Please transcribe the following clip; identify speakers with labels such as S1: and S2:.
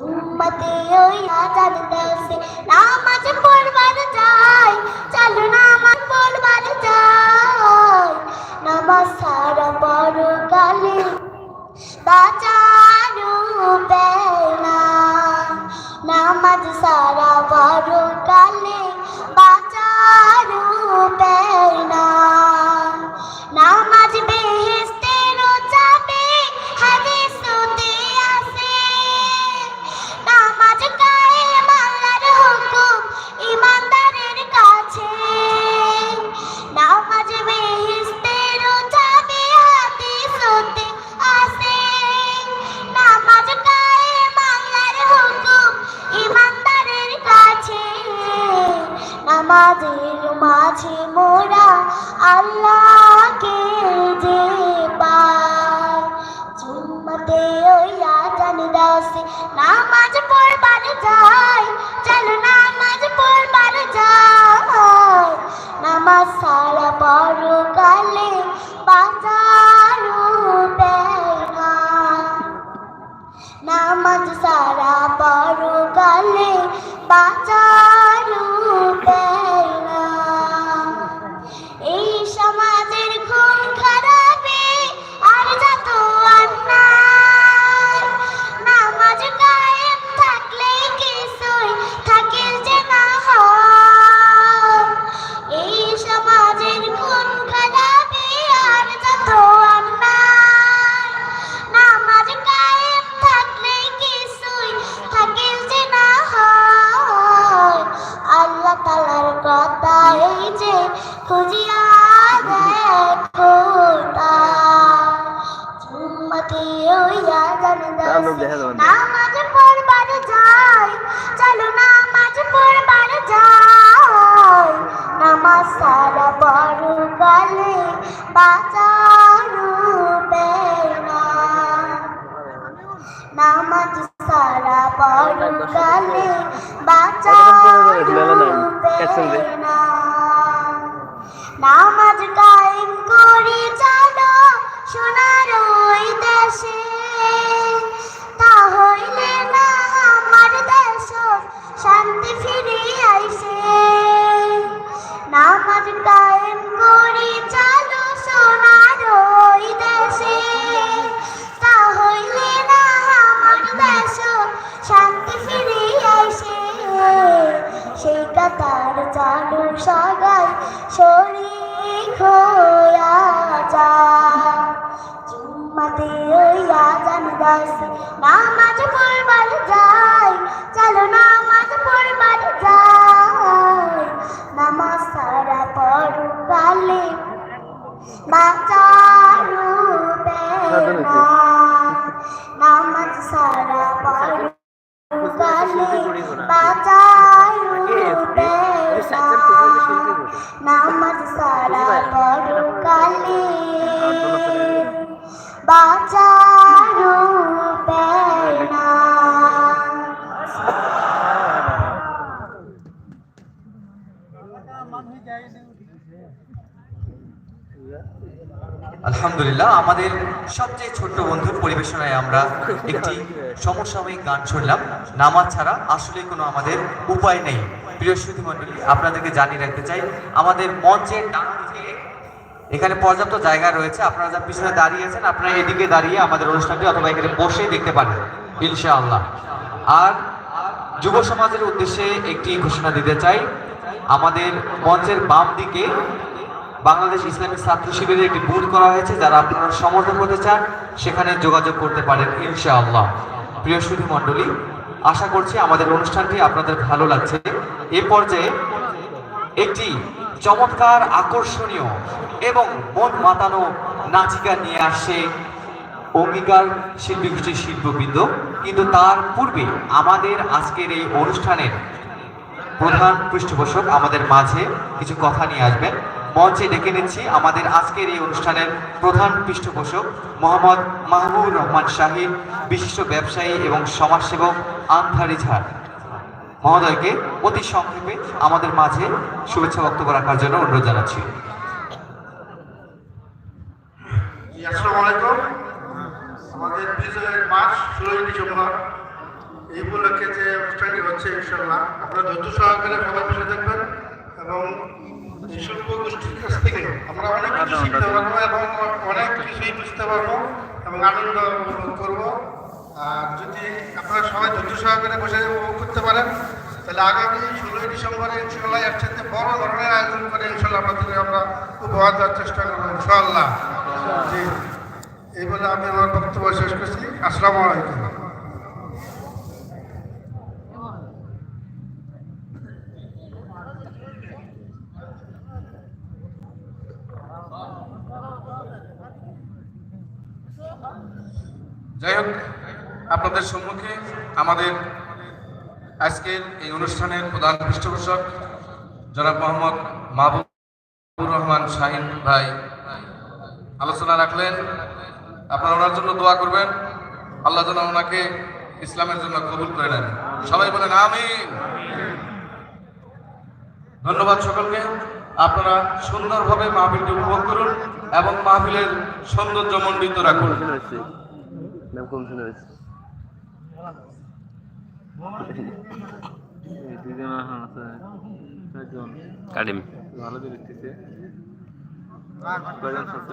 S1: উম্মতে ওই আজান দেশে নামাজ পড়বার যাই চলো নামাজ পড়বার যাই নামাজ মাঝে মোরা আল্লাহকে যে পায়। জুম্মতে ওই আজান দাসে নামাজ পড়বার যায়, চলো নামাজ পড়বার যায়। নামাজ সারা বড় পড়বার যাই চলো নামাজ পড়বার যাই নামাজ সারা বাঁচারু শরীর হইয়া যা জুম্মাতে ওই আজান দাসে নামাজ পড়বার যাই চলো নামাজ পড়বার যাই নামাজ সারা পড়ু কালে বাঁচারু বেলা
S2: আলহামদুলিল্লাহ, আমাদের সবচেয়ে ছোট্ট বন্ধুর পরিবেশনায় আমরা একটি সমসাময়িক গান শুনলাম। নামাজ ছাড়া আসলে কোনো আমাদের উপায় নেই। প্রিয় শ্রুতি আপনাদেরকে জানিয়ে রাখতে চাই, আমাদের মঞ্চের ডান দিকে এখানে পর্যাপ্ত জায়গা রয়েছে। আপনারা যা পিছনে দাঁড়িয়ে আছেন, আপনারা এদিকে দাঁড়িয়ে আমাদের অনুষ্ঠানটি অথবা এখানে বসে দেখতে পারেন, ইনশাআল্লাহ। আর যুব সমাজের উদ্দেশ্যে একটি ঘোষণা দিতে চাই। আমাদের মঞ্চের বাম দিকে বাংলাদেশ ইসলামিক ছাত্র শিবিরের একটি বুথ করা হয়েছে, যারা আপনারা সমর্থন করতে চান, সেখানে যোগাযোগ করতে পারেন, ইনশাআল্লাহ। প্রিয় সুধী মণ্ডলী, আশা করছি আমাদের অনুষ্ঠানটি আপনাদের ভালো লাগছে। এ পর্যায়ে একটি চমৎকার আকর্ষণীয় এবং মন মাতানো নাচিকা নিয়ে আসে অঙ্গীকার শিল্পী গোষ্ঠীর শিল্পবৃন্দ। কিন্তু তার পূর্বে আমাদের আজকের এই অনুষ্ঠানের প্রধান পৃষ্ঠপোষক আমাদের মাঝে কিছু কথা নিয়ে আসবেন। মঞ্চে ডেকে নিচ্ছি আমাদের আজকের এই অনুষ্ঠানের প্রধান পৃষ্ঠপোষক মোহাম্মদ মাহবুবুর রহমান শাহিদ বিশিষ্ট ব্যবসায়ী এবং সমাজসেবক আন্ধারি ঝাড় মহোদয়কে অতি সংক্ষেপে আমাদের মাঝে শুভেচ্ছা বক্তব্য রাখার জন্য অনুরোধ জানাচ্ছি।
S3: আসসালামু আলাইকুম। আমাদের বিজয়ের মাস ষোলোই ডিসেম্বর।
S4: এই উপলক্ষে যে অনুষ্ঠানটি হচ্ছে ইনশাল্লাহ আপনারা ধৈর্য সহকারে সবাই বসে দেখবেন এবং এই শিল্প গোষ্ঠীর কাছ থেকে আমরা অনেক কিছু শিখতে পারব এবং অনেক কিছুই বুঝতে পারব এবং আনন্দ উপভোগ করব। আর যদি আপনারা সবাই ধৈর্য সহকারে বসে উপভোগ করতে পারেন তাহলে আগামী ষোলোই ডিসেম্বরে ইনশাল্লাহ এর সাথে বড় ধরনের আয়োজন করে ইনশাল্লাহ আপনাদের আমরা উপহার দেওয়ার চেষ্টা করব ইনশাল্লাহ জি। এই বলে আমি আমার বক্তব্য শেষ করছি। আসসালামু আলাইকুম।
S3: যাই হোক, আপনাদের সম্মুখে আমাদের আজকের এই অনুষ্ঠানের প্রধান পৃষ্ঠপোষক জনাব মোহাম্মদ মাহবুবুর রহমান শাহিন ভাই। আলোচনা রাখলেন। আপনারা ওনার জন্য দোয়া করবেন। আল্লাহ যেন ওনাকে ইসলামের জন্য কবুল করে নেন। সবাই বলেন আমিন। ধন্যবাদ সকলকে। আপনারা সুন্দরভাবে মাহফিলটি উপভোগ করুন এবং মাহফিলের সৌন্দর্য মণ্ডিত রাখুন
S5: কমিশন হয়েছে নাম কমিশন হয়েছে দুজন এখন আছে চারজন
S6: কাডিম
S5: ভালো করে দিচ্ছে কয়জন ছাত্র